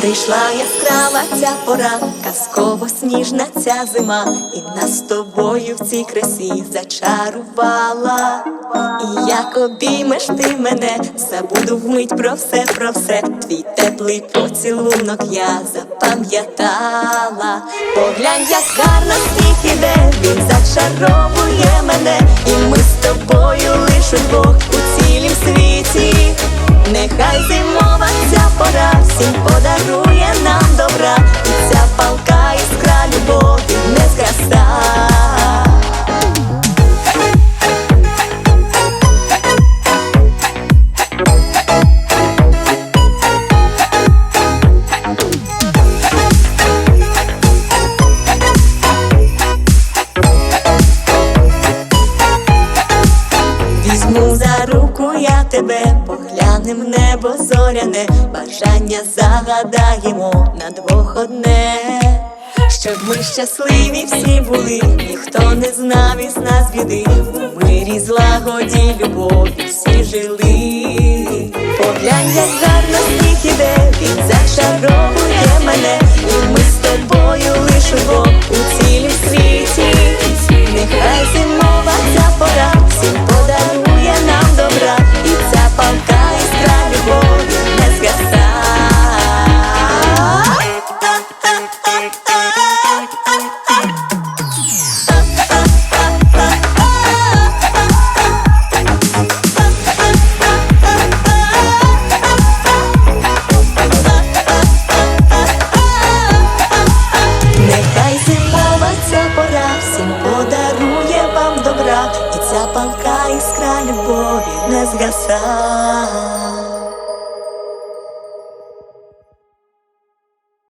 Прийшла яскрава ця пора, казково сніжна ця зима, і нас з тобою в цій красі зачарувала. І як обіймеш ти мене, забуду вмить про все, про все. Твій теплий поцілунок я запам'ятала. Поглянь, як гарно сніг іде, він зачаровує мене, і ми з тобою лиш удвох у цілім світі. Нехай зимова пора всім подарує нам добра, і ця палка іскра любові не згаса. Візьму за руку я тебе, поглянем в небо зоряне, бажання загадаємо на двох одне, щоб ми щасливі всі були, ніхто не знав із нас біди, у мирі, злагоді, любові всі жили. Поглянь, як гарно сніг іде, він зачаровує і іскра любові не згаса.